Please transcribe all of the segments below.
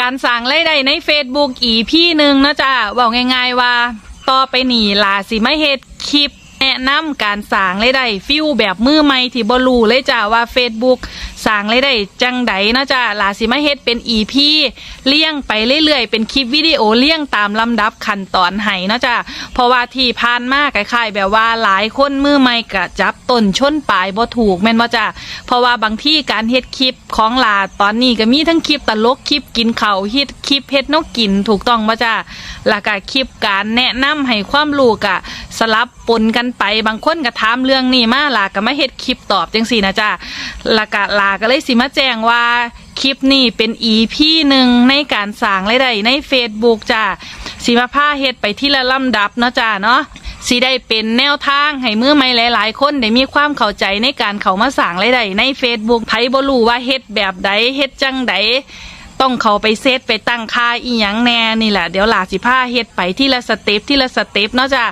การสั่งรายได้ใน Facebook อีพี่หนึ่งนะจ๊ะบอกง่ายๆว่า ต่อไปหนีลาสิไม่เฮ็ดคลิปแนะนำการสร้างรายได้ฟิวแบบมือใหม่ที่บ่รู้เลยจ้าว่า Facebook สร้างรายได้จังใดเนาะจ้าลาสิมาเฮ็ดเป็น EP เลี่ยงไปเรื่อยๆ เป็นคลิปวิดีโอเลี่ยงตามลำดับขั้นตอนให้เนาะจ้าเพราะว่าที่ผ่านมาคล้ายๆแบบว่าหลายคนมือใหม่ก็จับต้นชนปลายบ่ถูกแม่นบ่าจ้าเพราะว่าบางที่การเฮ็ดคลิปของลาตอนนี้ก็มีทั้งคลิปตลกคลิปกินข้าวเฮ็ดคลิปเฮ็ดนกกินถูกต้องบ่จ้าแล้วก็คลิปการแนะนำให้ความรู้กะสลับปนกันไปบางคนก็ถามเรื่องนี้มาลาก็มาเฮ็ดคลิปตอบจังซี่นะจ้าแล้วก็ลาก็เลยสิมาแจ้งว่าคลิปนี้เป็น EP หนึ่งในการสร้างรายได้ใน Facebook จ้าสิมาพาเฮ็ดไปที่ละลำดับเนาะจ้าเนาะสิได้เป็นแนวทางให้มือใหม่หลาย ๆ คนได้มีความเข้าใจในการเขามาสร้างรายได้ใน Facebook ไผบ่รู้ว่าเฮ็ดแบบใดเฮ็ดจังใดต้องเขาไปเซตไปตั้งค่าอีหยังแน่นี่แหละเดี๋ยวหลาสิผ้าเฮ็ดไปที่ละสเต็ปที่ละสเต็ปเนาะจ้ะ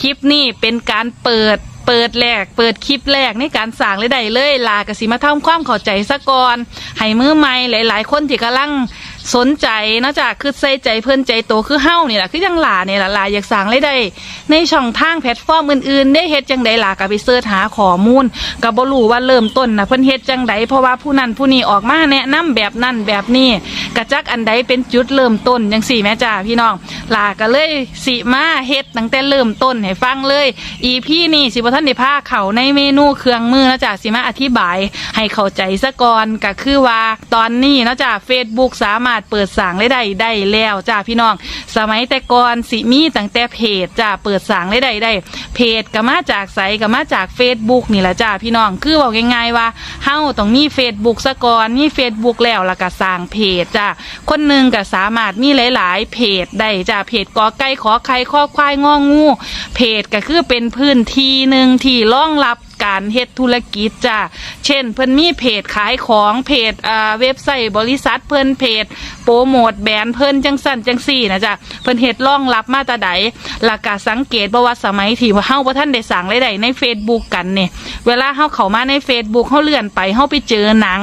คลิปนี้เป็นการเปิด เปิดแรก เปิดคลิปแรกในการสั่งเลยได้เลย ลากสิมาทำความเข้าใจซะก่อนให้มือใหม่หลาย ๆ คนที่กำลัง สนใจนะจ้ะคือใส่ใจเพื่อนใจโตคือเฮ้านี่แหละคือจังหลาเนี่ยละลาอยากสั่งเลยได้ ในช่องทางแพลตฟอร์มอื่นๆ ได้เฮ็ดจังใดหล่ะก็ไปเสิร์ชหาข้อมูลก็บ่รู้ว่าเริ่มต้นนะเพิ่นเฮ็ดจังใดเพราะว่าผู้นั้นผู้นี้ออกมาแนะนำแบบนั้นแบบนี้กระจักอันใดเป็นจุดเริ่มต้นจังสี่แม่จ้าพี่น้องหล่ะก็เลยสิมาเฮ็ดตั้งแต่เริ่มต้นให้ฟังเลย EP นี้สิบ่ทันได้พาเข้าในเมนูเครื่องมือนะจ้ะสิมาอธิบายให้เข้าใจซะก่อนก็คือว่าตอนนี้นะจ้ะ Facebook สามารถเปิดสร้างรายได้ได้แล้วจ้าพี่น้อง สมัยแต่ก่อนสิมีตั้งแต่เพจจ้าเปิดสร้างได้ได้เพจก็มาจากไสก็มาจาก Facebook นี่แหละจ้าพี่น้องคือบอกง่ายๆว่าเฮาต้องมี Facebook ซะก่อนมี Facebook แล้วแล้วก็สร้างเพจจ้าคนหนึ่งก็สามารถมีหลาย ๆ เพจได้จ้าเพจกอไก่ขอไข่ข้อควายงองู เพจก็คือเป็นพื้นที่หนึ่งที่รองรับ การเฮ็ดธุรกิจจ้ะเช่น เพิ่นมีเพจขายของเพจอ่าเว็บไซต์บริษัทเพิ่นเพจโปรโมทแบรนด์เพิ่นจังสั่นจังสี่นะจ้ะเพิ่นเฮ็ดรองรับมาตาใดหลักการสังเกตบ่ว่าสมัยที่ว่าเฮาบ่ทันได้สั่งรายได้ใน Facebook กันเนี่ยเวลาเฮาเข้ามาใน Facebook เฮาเลื่อนไปเฮาไปเจอหนัง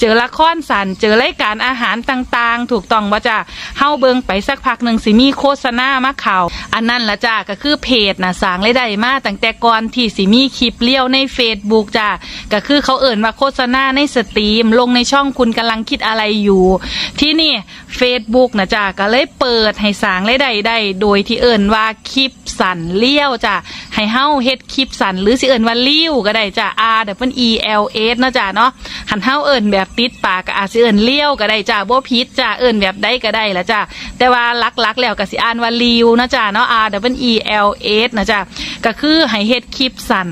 เจอละครสันเจอรายการอาหารต่างๆ ถูกต้องว่าจ้ะเฮาเบิงไปสักพักหนึ่งสิมีโฆษณามาข่าวอันนั้นละจ้ะก็คือเพจนะสางรายได้มาตั้งแต่ก่อนที่สิมีคลิปเลี้ยวใน Facebook จ้ะก็คือเขาเอิ่นว่าโฆษณาในสตรีม ลงในช่องคุณกำลังคิดอะไรอยู่ ที่นี่ Facebook นะจ้ะก็เลยเปิดให้สางรายได้ได้โดยที่เอิ่นว่าคลิปสั่นเลี้ยวจ้ะให้เฮาเฮ็ดคลิปสั่นหรือสิเอิ่นว่าลิ้วก็ได้จ้ะ R W E L S เนาะจ้ะเนาะหันเฮาเอิ่นแบบติดปากก็อาจสิเอิ่นเลี้ยวก็ได้จ้าบ่ผิดจ้าเอิ่นแบบได้ก็ได้ละจ้าแต่ว่าลักๆแล้วก็สิอ่านว่าลิวนะจ้าเนาะ R W E L S นะจ้าก็คือให้เฮ็ดคลิปสั้น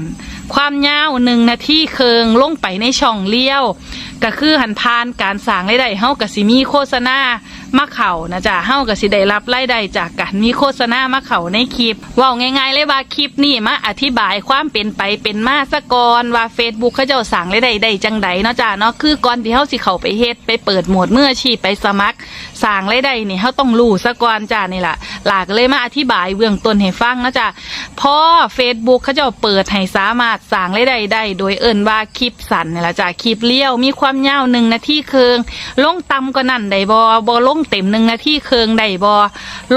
ความยาวหนึ่งนาทีเคิงลงไปในช่องเลี้ยว ก็คือหันพานการสางได้ได้เฮากับสิมีโฆษณา มาเข่านะจ๊ะเฮากับสิได้รับรายได้จากการมีโฆษณามาเข่าในคลิปว่าง่ายๆเลยว่าคลิปนี้มาอธิบายความเป็นไปเป็นมาสะก่อนว่า Facebook เขาเจ้าสร้างรายได้ได้จังใดเนาะจ้ะเนาะคือก่อนที่เฮาสิเข้าไปเฮ็ดไปเปิดหมวดเมื่ออาชีพไปสมัครสร้างรายได้นี่เฮาต้องรู้ซะก่อนจ้ะนี่ล่ะหลากเลยมาอธิบายเบื้องต้นให้ฟังนะจ๊ะ พอ Facebook เขาจะเปิดให้สามารถสร้างได้ได้ได้โดยเอิ่นว่าคลิปสั้นนี่ละจ้ะคลิปเลี้ยวมีความยาวหนึ่งนาทีเคืองลงต่ำกว่านั้นได้บ่บ่ลงเต็มหนึ่งนาทีเคืองได้บ่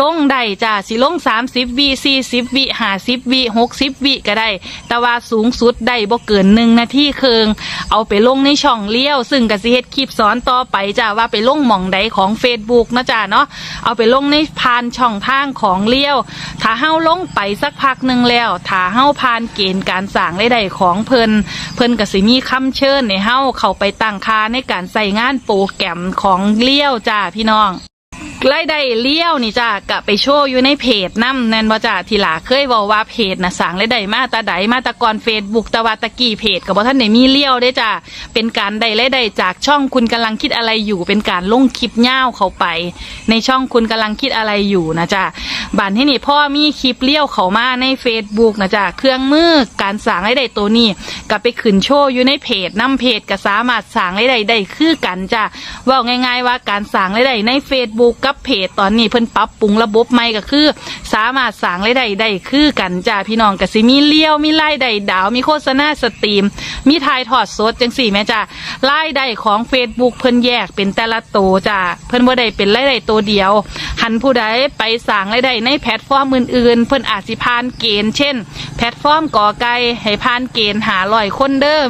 ลงได้จ้ะสิลง 30วิ40วิ50วิ60วิก็ได้ แต่ว่าสูงสุดได้บ่เกินหนึ่งนาทีเคืองเอาไปลงในช่องเลี้ยว ซึ่งกสิเฮ็ดคลิปสอนต่อไปจ้ะว่าไปลงหม่องใดของ Facebook นะจ้ะเนาะเอาไปลงในผ่านช่องทางของเลี้ยว ถ้าเฮาลงไปสักพักหนึ่งแล้วถ้าเฮาผ่านเกณฑ์การสร้างรายได้ของเพิ่นเพิ่นกสิมีคำเชิญในเฮาเข้าไปตั้งค่าในการใส่งานโปรแกรมของเลี้ยวจ้าพี่น้อง รายได้เลี้ยวนี่จ้ากะไปโชว์อยู่ในเพจน้ำแนนบ่จ้าทีหลาเคยบอกว่าเพจนะสั่งรายได้มาตาใดมาตะกอนเฟซบุ๊กตะวาตะกี้เพจก็บ่ทันได้มีเลี้ยวได้จ้าเป็นการได้รายได้จากช่องคุณกำลังคิดอะไรอยู่ เป็นการลงคลิปย่าวเข้าไป ในช่องคุณกำลังคิดอะไรอยู่นะจ้าบันที่นี่พ่อมีคลิปเลี้ยวเข้ามาใน Facebook นะจ้าเครื่องมือการสั่งรายได้ตัวนี้ก็ไปขึ้นโชว์อยู่ในเพจนํเพจก็สามารถสั่งรายได้ได้คือกันจ้าเว่าง่าย ๆว่าการสั่งรายได้ใน Facebook กับเพจตอนนี้เพิ่นปรับปรุงระบบใหม่ก็คือ สามารถสร้างรายได้ได้คือกันจ้าพี่น้องก็สิมีเลี้ยวมีรายได้ดาวมีโฆษณาสตรีม มีถ่ายทอดสดจังสี่แม่จ้ารายได้ของ Facebook เพิ่นแยกเป็นแต่ละโตวจ้าเพิ่นบ่ได้เป็นรายได้ตัวเดียว หันผู้ใดไปสร้างรายได้ในแพลตฟอร์มอื่นๆ เพิ่นอาจสิผ่านเกณฑ์ เช่น แพลตฟอร์มก่อไก่ให้ผ่านเกณฑ์หาร้อยคนเด้อ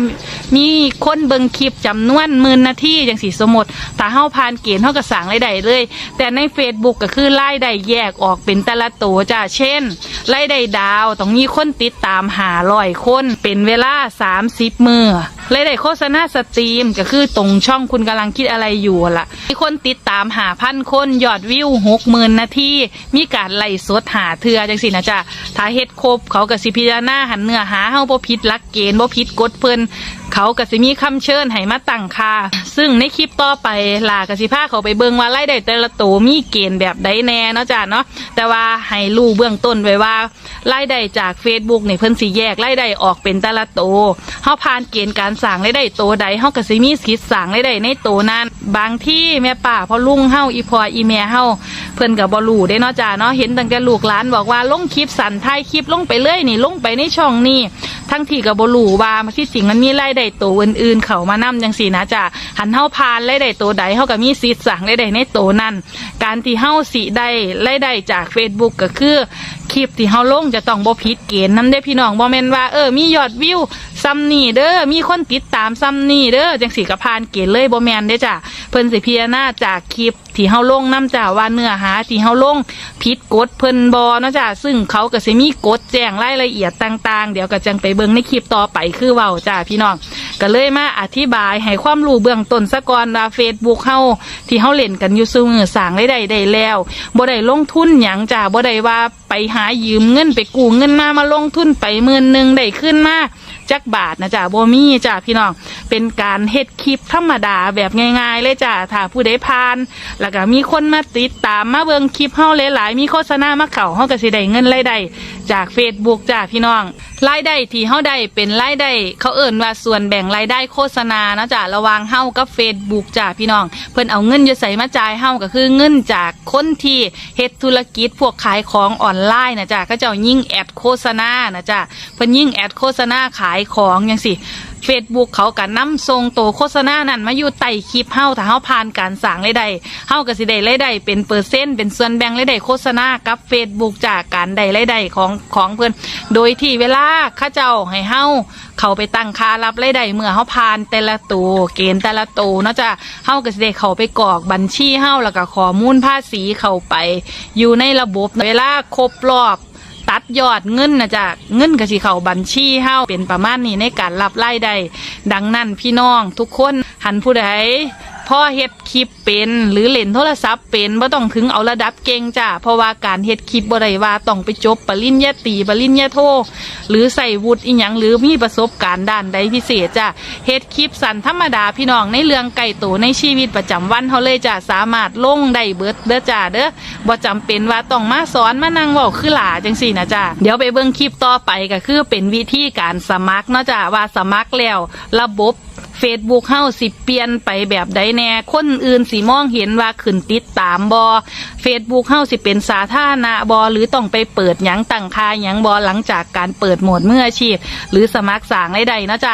มีคนเบิงคลิปจำนวนหมื่นนาทีจังสี่สมมติถ้าเฮาผ่านเกณฑ์เฮาก็สร้างรายได้เลย แต่ใน Facebook ก็คือรายได้แยกออกเป็นแต่ละตัวจ้าเช่นรายได้ดาวต้องมีคนติดตามหาร้อยคนเป็นเวลา 30 มือรายได้โฆษณาสตรีมก็คือตรงช่องคุณกำลังคิดอะไรอยู่ล่ะ มีคนติดตามหาพันคนยอดวิวหกหมื่นนาทีมีการไล่สดหาเทือจังสินะจ๊ะถ้าเฮ็ดครบเขาก็สิพิจารณาหันเนื้อหาเฮาบ่ผิดลักเกณฑ์บ่ผิดกฎเพิ่น เขากสิมีคำเชิญให้มาตั้งค่าซึ่งในคลิปต่อไปลากสิพาเขาไปเบิงว่าไล่ได้แต่ละตัวมีเกณฑ์แบบใดแน่เนาะจ้ะเนาะแต่ว่าให้รู้เบื้องต้นไว้ว่ารายได้จาก Facebook นี่เพิ่นสิแยกรายได้ออกเป็นแต่ละโตวเฮาผ่านเกณฑ์การสั่งรายได้โตวใดเฮากสิมีสิทธิ์สั่งรายได้ในโตวนั้น บางที่แม่ป่าพ่อลุงเฮาอีพออีแม่เฮา เพิ่อนก็บ่รู้ได้เนาะจ้าเนาะเห็นตั้งแต่ลูกหลานบอกว่าลงคลิปสั่นถ่ายคลิปลงไปเลยนี่ลงไปในช่องนี้ทั้งที่ก็บ่รู้ว่าที่จริงมันมีรายได้โตวอื่นๆ เขามานํจังซี่นะจ้าหันเฮาผ่านรายได้โตวใดเฮาก็มีสิทธิ์สั่งรายได้ในโตวนั้น การที่เฮาสิได้รายได้จาก Facebook ก็คือคลิปที่เฮาลงจะต้องบ่ผิดเกณฑ์นำได้พี่น้องบ่แม่นว่าเออมียอดวิว ซ้ำนี่เด้อมีคนติดตามซ้ำนี่เด้อจังสีก็ผ่านเกณฑ์เลยบ่แมนเด้จ้ะเพิ่นสิพิจารณาจากคลิปที่เฮาลงนํจ้ะว่าเนื้อหาที่เฮาลงผิดกฎเพิ่นบ่เนาะจ้ะซึ่งเขาก็สิมีกฎแจ้งรายละเอียดต่างๆ เดี๋ยวก็จังไปเบิ่งในคลิปต่อไปคือเว้าจ้ะพี่น้องก็เลยมาอธิบายให้ความรู้เบื้องต้นซะก่อนว่า Facebook เฮาที่เฮาเล่นกันอยู่ซุมื้อสร้างรายได้ได้แล้วบ่ได้ลงทุนหยังจ้ะบ่ได้ว่าไปหายืมเงินไปกู้เงินมามาลงทุนไปหมื่นหนึ่งได้ขึ้นมา จักบาทนะจ้ะโบมี่จ้ะพี่น้องเป็นการเฮ็ดคลิปธรรมดาแบบง่ายๆเลยจ้ะถ้าผู้ใดผ่าน แล้วก็มีคนมาติดตามมาเบิ่งคลิปเฮาหลายๆมีโฆษณามาเข้าเฮาก็สิได้เงินรายได้จาก Facebook จ้ะพี่น้องรายได้ที่เฮาได้เป็นรายได้เขาเอิ่นว่าส่วนแบ่งรายได้โฆษณานะจ้ะระว่างเฮากับ Facebook จ้ะพี่น้อง เพิ่นเอาเงินอยู่ใส่มาจ่ายเฮาก็คือเงินจากคนที่เฮ็ดธุรกิจพวกขายของออนไลน์นะจ้ะก็เจ้ายิ่งแอดโฆษณานะจ้ะเพิ่นยิ่งแอดโฆษณาขายของจังซี่ Facebook เขาก็นำทรงโตโฆษณานั้นมาอยู่ใต้คลิปเฮาถ้าเฮาผ่านการสั่งรายได้เฮาก็สิได้รายได้เป็นเปอร์เซ็นต์เป็นส่วนแบ่งรายได้โฆษณากับ Facebook จากการได้รายได้ของของเพิ่อนโดยที่เวลาข้าเจ้าให้เฮาเขาไปตั้งค่ารับรายได้เมื่อเฮาผ่านแต่ละตัวเกณฑ์แต่ละตัวเนาะจ้ะเฮาก็สิได้เขาไปกรอกบัญชีเฮาแล้วก็ข้อมูลภาษีเข้าไป อยู่ในระบบเวลาครบรอบ ตัดยอดเงินนะจ๊ะเงินก็สิเข้าบัญชีเฮาเป็นประมาณนี้ในการรับรายได้ดังนั้นพี่น้องทุกคนหันผู้ใดพ่อเฮ็ดคลิปเป็นหรือเล่นโทรศัพท์เป็นบ่ต้องถึงเอาระดับเก่งจ้ะเพราะว่าการเฮ็ดคลิปบ่ได้ว่าต้องไปจบปริญญาตรีปริญญาโท หรือใส่วุฒิอีหยังหรือมีประสบการณ์ด้านใดพิเศษจ้ะ เฮ็ดคลิปสั้นธรรมดาพี่น้องในเรื่องไก่โตในชีวิตประจำวันเฮาเลยจะสามารถลงได้เบิดเด้อจ้ะเด้อบ่จำเป็นว่าต้องมาสอนมานั่งเว้าคือหลาจังซี่นะจ้ะเดี๋ยวไปเบิ่งคลิปต่อไปก็คือเป็นวิธีการสมัครเนาะจ้ะว่าสมัครแล้วระบบ Facebook เฮาสิเปลี่ยนไปแบบใดแน่ คนอื่นสิมองเห็นว่าขึ้นติดตามบอ Facebook เฮาสิเป็นสาธารณะบอหรือต้องไปเปิดหยังตั้งค่าหยังบอหลังจากการเปิดโหมดเมืออาชีพ หรือสมัครสางรายได้เนาะจ้ะ